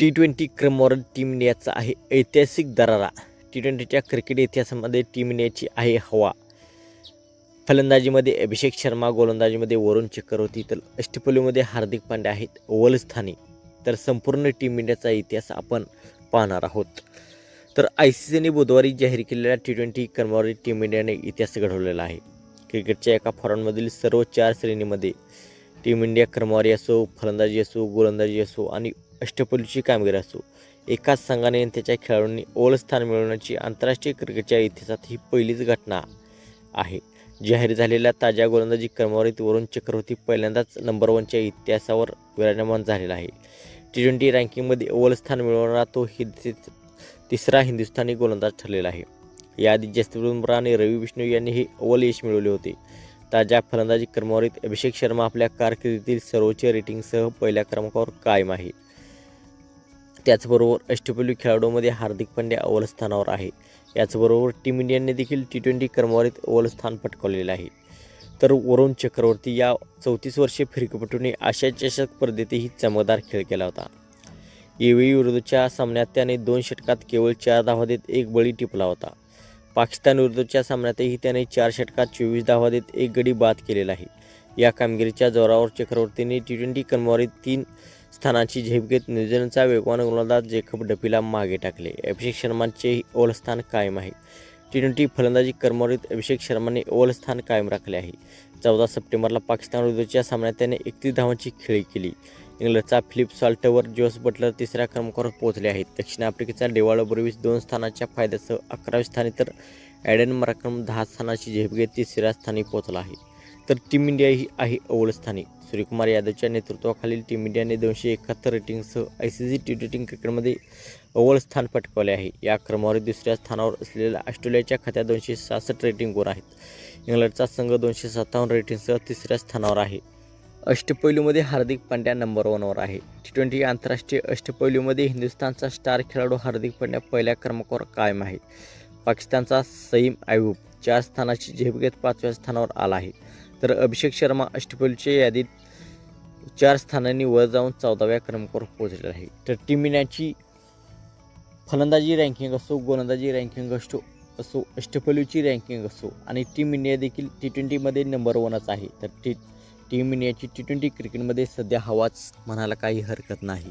T twenty क्रमवार team इंडियाचा आहे. ऐतिहासिक दरारा. टी ट्वेंटीच्या क्रिकेट इतिहासामध्ये टीम इंडियाची आहे हवा. फलंदाजीमध्ये अभिषेक शर्मा गोलंदाजीमध्ये वरुण चक्रवर्ती तर अष्टपैलूमध्ये हार्दिक पांड्या आहेत. ओवलस्थानी तर संपूर्ण टीम इंडियाचा इतिहास आपण पाहणार आहोत. तर आय सी सीने बुधवारी जाहीर केलेल्या टी ट्वेंटी क्रमवारी टीम इंडियाने इतिहास घडवलेला आहे. क्रिकेटच्या एका फॉर्ममधील सर्व चार श्रेणीमध्ये टीम इंडिया क्रमवारी असो फलंदाजी असो गोलंदाजी असो आणि अष्टपैलूची कामगिरी असो. एकाच संघाने त्याच्या खेळाडूंनी ओल स्थान मिळवण्याची आंतरराष्ट्रीय क्रिकेटच्या इतिहासात ही पहिलीच घटना आहे. जाहीर झालेल्या ताज्या गोलंदाजी क्रमवारीत वरुण चक्रवर्ती पहिल्यांदाच नंबर वनच्या इतिहासावर विराजमान झालेला आहे. टी ट्वेंटी रँकिंगमध्ये ओल स्थान मिळवणारा तो ही तिसरा हिंदुस्थानी गोलंदाज ठरलेला आहे. याआधी जसप्रीत बुमराह आणि रवी विष्णू यांनी हे ओल यश मिळवले होते. ताज्या फलंदाजी क्रमवारीत अभिषेक शर्मा आपल्या कारकिर्दीतील सर्वोच्च रेटिंगसह पहिल्या क्रमांकावर कायम आहे. त्याचबरोबर अष्टपैलू खेळाडूमध्ये हार्दिक पांड्या अव्वल स्थानावर आहे. याचबरोबर टीम इंडियाने देखील टी ट्वेंटी क्रमवारीत अव्वल स्थान पटकावलेलं आहे. तर वरुण चक्रवर्ती या चौतीस वर्षीय फिरकीपटूने आशा चषक स्पर्धेतही चमकदार खेळ केला होता. एवेळी विरुद्धच्या सामन्यात त्याने दोन षटकात केवळ चार धावा देत एक बळी टिपला होता. पाकिस्तान विरुद्धच्या सामन्यातही त्याने चार षटकात चोवीस धावा देत एक गडी बाद केलेला आहे. या कामगिरीच्या जोरावर चक्रवर्तीने टी ट्वेंटी क्रमवारीत तीन स्थानाची झेप घेत न्यूझीलंडचा वेगवान गोलंदाज जेकब डपीला मागे टाकले. अभिषेक शर्माचे ओल स्थान कायम आहे. टी ट्वेंटी फलंदाजी क्रमवारीत अभिषेक शर्माने ओल स्थान कायम राखले आहे. चौदा सप्टेंबरला पाकिस्तान विरुद्धच्या सामन्यात त्याने एकतीस धावांची खेळी केली. इंग्लंडचा फिलिप सॉल्टवर जोस बटलर तिसऱ्या क्रमांकावर पोहोचले आहेत. दक्षिण आफ्रिकेचा डेवाळो दोन स्थानाच्या फायद्यासह अकराव्या स्थानी तर ॲडन मराक्रम दहा स्थानाची झेप घेत तिसऱ्या स्थानी पोहोचला आहे. तर टीम इंडिया ही आहे अव्वल स्थानी. सूर्यकुमार यादवच्या नेतृत्वाखालील टीम इंडियाने दोनशे एकाहत्तर रेटिंगसह I C C T twenty क्रिकेटमध्ये अव्वल स्थान पटकावले आहे. या क्रमावर दुसऱ्या स्थानावर असलेल्या ऑस्ट्रेलियाच्या खात्यात दोनशे सहासष्ट रेटिंगवर आहेत. इंग्लंडचा संघ दोनशे सत्तावन्न रेटिंगसह तिसऱ्या स्थानावर आहे. अष्टपैलूमध्ये हार्दिक पांड्या नंबर वनवर आहे. टी ट्वेंटी आंतरराष्ट्रीय अष्टपैलूमध्ये हिंदुस्थानचा स्टार खेळाडू हार्दिक पांड्या पहिल्या क्रमांकावर कायम आहे. पाकिस्तानचा सईम आयुब चार स्थानाची झेप घेत पाचव्या स्थानावर आला आहे. तर अभिषेक शर्मा अष्टपैलूच्या यादीत चार स्थानांनी वर जाऊन चौदाव्या क्रमांकावर पोहोचलेला आहे. तर टीम इंडियाची फलंदाजी रँकिंग असो गोलंदाजी रँकिंग असो असो अष्टपैलूची रँकिंग असो आणि टीम इंडिया देखील टी ट्वेंटीमध्ये नंबर वनच आहे. तर टी टीम इंडियाची टी ट्वेंटी क्रिकेटमध्ये सध्या हवाच म्हणायला काही हरकत नाही.